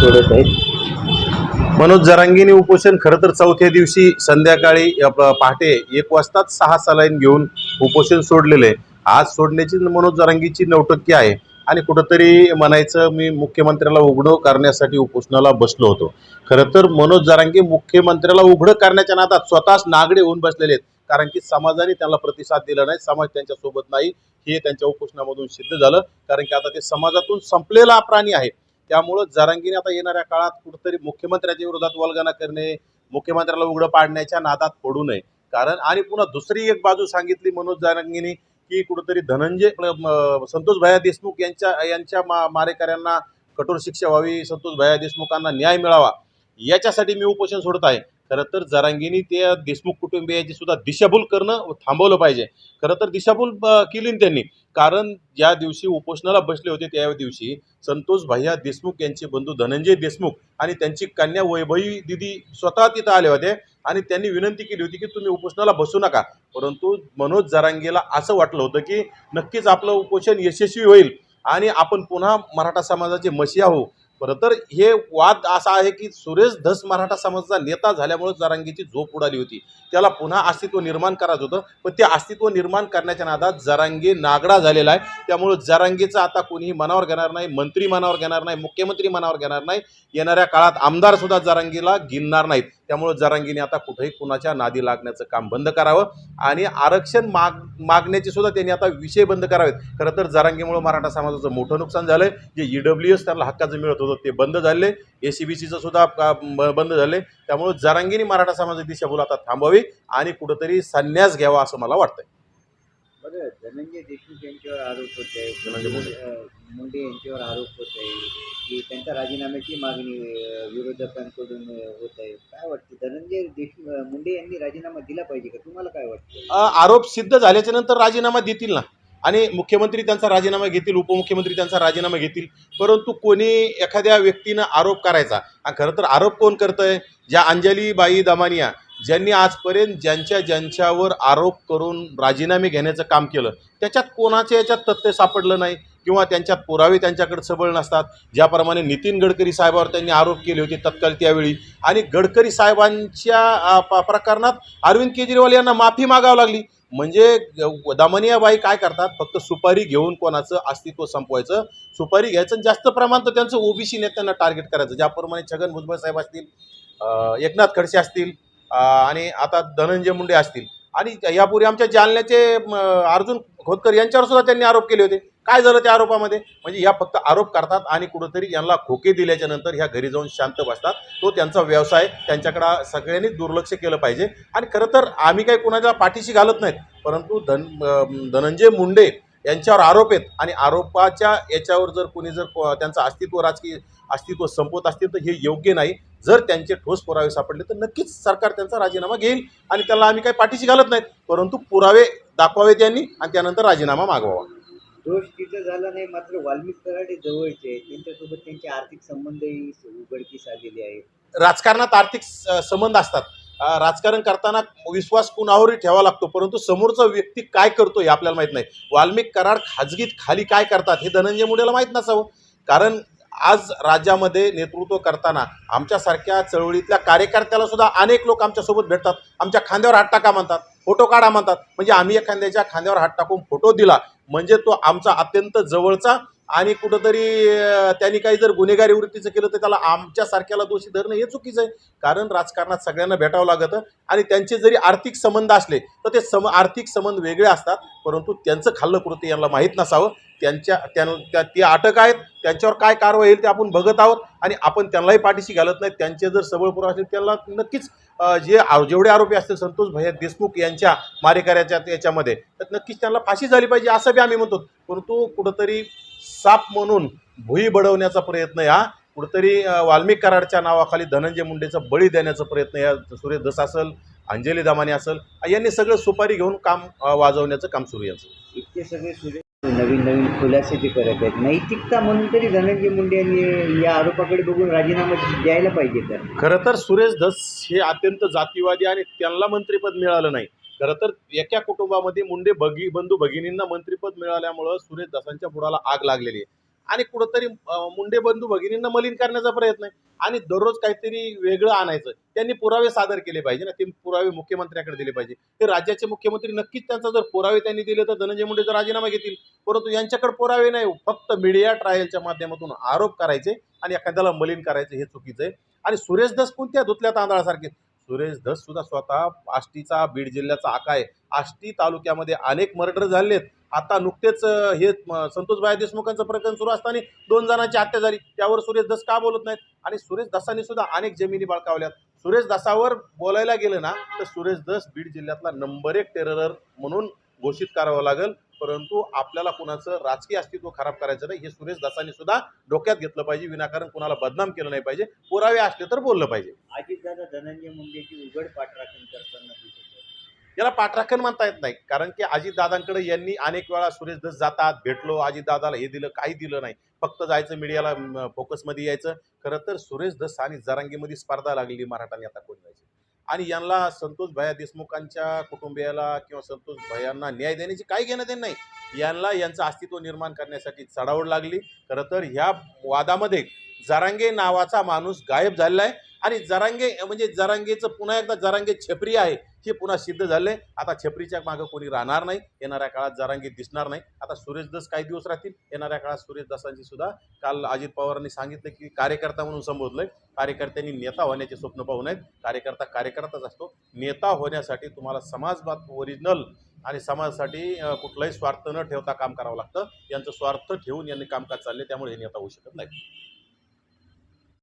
सोडत आहेत. मनोज जरांगीने उपोषण खरं तर चौथ्या दिवशी संध्याकाळी पहाटे एक वाजताच सहा सलाईन घेऊन उपोषण सोडलेले. आज सोडण्याची मनोज जरांगीची नौटक्की आहे आणि कुठंतरी म्हणायचं मी मुख्यमंत्र्याला उघडं करण्यासाठी उपोषणाला बसलो होतो. खरं तर मनोज जरांगी मुख्यमंत्र्याला उघडं करण्याच्या नादात स्वतःच नागडे होऊन बसलेले आहेत. कारण की समाजाने त्यांना प्रतिसाद दिला नाही समाज त्यांच्यासोबत नाही हे त्यांच्या उपोषणामधून सिद्ध झालं. कारण की आता ते समाजातून संपलेला प्राणी आहे. त्यामुळं जरांगीने आता येणाऱ्या काळात कुठंतरी मुख्यमंत्र्याच्या विरोधात वल्गना करणे मुख्यमंत्र्याला उघडं पाडण्याच्या नादात पडू नये. कारण आणि पुन्हा दुसरी एक बाजू सांगितली मनोज जरांगीने की कुठंतरी धनंजय संतोष भैया देशमुख यांच्या यांच्या मा मारेकऱ्यांना कठोर शिक्षा व्हावी संतोष भैया देशमुखांना न्याय मिळावा याच्यासाठी मी उपोषण सोडत आहे. खरं तर जरांगीनी त्या देशमुख कुटुंबियाची सुद्धा दिशाभूल करणं थांबवलं पाहिजे. खरं तर दिशाभूल केली त्यांनी. कारण ज्या दिवशी उपोषणाला बसले होते त्या दिवशी संतोष भैया देशमुख यांचे बंधू धनंजय देशमुख आणि त्यांची कन्या वैभवी दिदी स्वतः तिथं आले होते आणि त्यांनी विनंती केली होती की तुम्ही उपोषणाला बसू नका. परंतु मनोज जरांगेला असं वाटलं होतं की नक्कीच आपलं उपोषण यशस्वी होईल आणि आपण पुन्हा मराठा समाजाचे मशिया होऊ खरं तर हे वाद असा आहे की सुरेश धस मराठा समाजाचा नेता झाल्यामुळे जरांगीची झोप उडाली होती. त्याला पुन्हा अस्तित्व निर्माण करायचं होतं पण ते अस्तित्व निर्माण करण्याच्या नादात जरांगी नागडा झालेला आहे. त्यामुळे जरांगीचं आता कोणीही मनावर घेणार नाही मंत्री मनावर घेणार नाही मुख्यमंत्री मनावर घेणार नाही. येणाऱ्या काळात आमदार सुद्धा जरांगीला गिनणार नाहीत. त्यामुळं जरांगीने आता कुठेही कुणाच्या नादी लागण्याचं काम बंद करावं आणि आरक्षण माग मागण्याचे सुद्धा त्यांनी आता विषय बंद करावेत. खरं तर जरांगीमुळं मराठा समाजाचं मोठं नुकसान झालंय. जे ई डब्ल्यू एस त्यांना हक्काचं मिळत होतं ते बंद झाले. ए सी बी सीचं सुद्धा ब- बंद झाले. त्यामुळं जरांगीने मराठा समाजाची दिशाभूल आता थांबवावी आणि कुठंतरी संन्यास घ्यावा असं मला वाटतं बरं धनंजय देशमुख यांच्यावर आरोप होत आहे धनंजय मुंडे. अं, मुंडे यांच्यावर आरोप होत आहे की त्यांच्या राजीनाम्याची मागणी अं, विरोधकांकडून अं, होत आहे. काय वाटतं? धनंजय देशमुख अं, मुंडे यांनी राजीनामा दिला पाहिजे का? तुम्हाला काय वाटतं? अ, आरोप सिद्ध झाल्याच्यानंतर राजीनामा देतील ना? आणि मुख्यमंत्री त्यांचा राजीनामा घेतील उपमुख्यमंत्री त्यांचा राजीनामा घेतील परंतु कोणी एखाद्या व्यक्तीनं आरोप करायचा? आणि खरं तर आरोप कोण करतंय? ज्या अंजलीबाई दमानिया ज्यांनी आजपर्यंत ज्यांच्या ज्यांच्यावर आरोप करून राजीनामे घेण्याचं काम केलं त्याच्यात कोणाच्या याच्यात तथ्य सापडलं नाही किंवा त्यांच्यात पुरावे त्यांच्याकडे सबळ नसतात. ज्याप्रमाणे नितीन गडकरी साहेबावर त्यांनी आरोप केले होते तत्काळ त्यावेळी. आणि गडकरी साहेबांच्या प- प्रकरणात अरविंद केजरीवाल यांना माफी मागावं लागली. म्हणजे दामनियाबाई काय करतात? फक्त सुपारी घेऊन कोणाचं अस्तित्व संपवायचं. सुपारी घ्यायचं आणि जास्त प्रमाण तर त्यांचं ओबीसी नेत्यांना टार्गेट करायचं. ज्याप्रमाणे छगन भुजबळ साहेब असतील एकनाथ खडसे असतील आणि आता धनंजय मुंडे असतील. आणि यापूर्वी आमच्या जालन्याचे अर्जुन खोतकर यांच्यावर सुद्धा त्यांनी आरोप केले होते. काय झालं त्या आरोपामध्ये? म्हणजे या फक्त आरोप करतात आणि कुठंतरी यांना खोके दिल्याच्या नंतर ह्या घरी जाऊन शांत बसतात. तो त्यांचा व्यवसाय त्यांच्याकडं सगळ्यांनी दुर्लक्ष केलं पाहिजे. आणि खरं तर आम्ही काही कुणाच्या पाठीशी घालत नाहीत. परंतु धन धनंजय मुंडे यांच्यावर आरोप आहेत. आणि आरोपाच्या याच्यावर जर कोणी जर त्यांचं अस्तित्व राजकीय अस्तित्व संपवत असतील तर हे योग्य नाही. जर त्यांचे ठोस पुरावे सापडले तर नक्कीच सरकार त्यांचा राजीनामा घेईल आणि त्याला आम्ही काही पाठीशी घालत नाहीत. परंतु पुरावे दाखवावे त्यांनी आणि त्यानंतर राजीनामा मागवावा. दोष तिथं झाला नाही मात्र वाल्मिक कराडे जवळचे त्यांच्यासोबत त्यांचे आर्थिक संबंधही उघडकीस आलेले आहेत. राजकारणात आर्थिक संबंध असतात. राजकारण करताना विश्वास कुणावरही ठेवावा लागतो परंतु समोरचा व्यक्ती काय करतो हे आपल्याला माहीत नाही. वाल्मिक कराड खाजगीत खाली काय करतात हे धनंजय मुंडेला माहीत नसावं. कारण आज राज्यामध्ये नेतृत्व करताना आमच्यासारख्या चळवळीतल्या कार्यकर्त्याला सुद्धा अनेक लोक आमच्यासोबत भेटतात. आमच्या खांद्यावर हात टाका म्हणतात फोटो काढा म्हणतात. म्हणजे आम्ही एखाद्याच्या खांद्यावर हात टाकून फोटो दिला. म्हणजे तो आमचा अत्यंत जवळचा आणि कुठंतरी त्यांनी काही जर गुन्हेगारी वृत्तीचं केलं तर त्याला आमच्यासारख्याला दोषी धरणं हे चुकीचं आहे. कारण राजकारणात सगळ्यांना भेटावं लागतं आणि त्यांचे जरी आर्थिक संबंध असले तर ते सम आर्थिक संबंध वेगळे असतात. परंतु त्यांचं खाल्लं कृती यांना माहीत नसावं. त्यांच्या त्या ती अटक आहेत. त्यांच्यावर काय कारवाई होईल ते आपण बघत आहोत. आणि आपण त्यांनाही पाठीशी घालत नाही. त्यांचे जर सबळ पुरावे असेल त्यांना नक्कीच जे जेवढे आरोपी असतील संतोष भैया देशमुख यांच्या मारेकऱ्याच्या याच्यामध्ये तर नक्कीच त्यांना फाशी झाली पाहिजे असं बी आम्ही म्हणतो. परंतु कुठंतरी साप म्हणून भुई बडवण्याचा प्रयत्न या. कुठंतरी वाल्मिक कराडच्या नावाखाली धनंजय मुंडेचा बळी देण्याचा प्रयत्न या. सुरेश दस असेल अंजली दामाने असेल यांनी सगळं सुपारी घेऊन काम वाजवण्याचं काम सुरू यांचं. इतके सगळे सुरे नवीन नवीन खुलासे ते करत आहेत. नैतिकता म्हणून तरी धनंजय मुंडे यांनी या आरोपाकडे बघून राजीनामा द्यायला पाहिजे तर. खरं तर सुरेश धस हे अत्यंत जातीवादी आणि त्यांना मंत्रिपद मिळालं नाही. खरं तर एका कुटुंबामध्ये मुंडे भगी बंधू भगिनींना मंत्रिपद मिळाल्यामुळं सुरेश दासांच्या पुढाला आग लागलेली आहे. आणि कुठंतरी मुंडे बंधू भगिनींना मलिन करण्याचा प्रयत्न आहे. आणि दररोज काहीतरी वेगळं आणायचं. त्यांनी पुरावे सादर केले पाहिजे ना. ते पुरावे मुख्यमंत्र्याकडे दिले पाहिजे. ते राज्याचे मुख्यमंत्री नक्कीच त्यांचा जर पुरावे त्यांनी दिले तर धनंजय मुंडेचा राजीनामा घेतील. परंतु यांच्याकडे पुरावे नाही. फक्त मीडिया ट्रायलच्या माध्यमातून आरोप करायचे आणि एखाद्याला मलिन करायचे हे चुकीचं आहे. आणि सुरेश धस कोणत्या धुतल्या तांदळासारखे? सुरेश धस सुद्धा स्वतः आष्टीचा बीड जिल्ह्याचा आका आहे. आष्टी तालुक्यामध्ये अनेक मर्डर झालेत. आता नुकतेच हे म, संतोषबाई देशमुखांचं प्रकरण सुरू असताना दोन जणांची हत्या झाली. त्यावर सुरेश दस का बोलत नाहीत? आणि सुरेश दासांनी सुद्धा अनेक जमिनी बळकावल्यात. सुरेश दासावर बोलायला गेलं ना तर सुरेश दस बीड जिल्ह्यातला नंबर एक टेररर म्हणून घोषित करावं लागेल. परंतु आपल्याला कुणाचं राजकीय अस्तित्व खराब करायचं नाही हे सुरेश दासांनी सुद्धा डोक्यात घेतलं पाहिजे. विनाकारण कुणाला बदनाम केलं नाही पाहिजे. पुरावे असले तर बोललं पाहिजे. अजितदादा धनंजय मुंडेची उघड पाठराखण करताना याला पाठराखण म्हणता येत नाही. कारण की अजितदादांकडे यांनी अनेक वेळा सुरेश दस जातात भेटलो अजितदादाला हे दिलं काही दिलं नाही. फक्त जायचं मीडियाला फोकसमध्ये यायचं. खरं तर सुरेश दस आणि जरांगीमध्ये स्पर्धा लागलेली मराठा नेता कोण व्हायची आणि यांना संतोष भया देशमुखांच्या कुटुंबियाला किंवा संतोष भयांना न्याय देण्याची काही घेणं देणं नाही. यांना यांचं अस्तित्व निर्माण करण्यासाठी चढावड लागली. खरं तर ह्या वादामध्ये जरांगे नावाचा माणूस गायब झालेला आहे. आणि जरांगे म्हणजे जरांगेचं पुन्हा एकदा जरांगे छपरी आहे. हे पुन्हा सिद्ध झाले. आता छपरीच्या मागं कोणी राहणार नाही. येणाऱ्या काळात जारांगीत दिसणार नाही. आता सुरेशदास काही दिवस राहतील. येणाऱ्या काळात सुरेशदासांची सुद्धा काल अजित पवारांनी सांगितलं की कार्यकर्ता म्हणून संबोधलंय. कार्यकर्त्यांनी नेता होण्याचे स्वप्न पाहू नयेत. कार्यकर्ता कार्यकर्ताच असतो. नेता होण्यासाठी तुम्हाला समाजबाद ओरिजिनल आणि समाजासाठी कुठलाही स्वार्थ न ठेवता काम करावं लागतं. यांचं स्वार्थ ठेवून यांनी कामकाज चालले. त्यामुळे हे नेता होऊ शकत नाही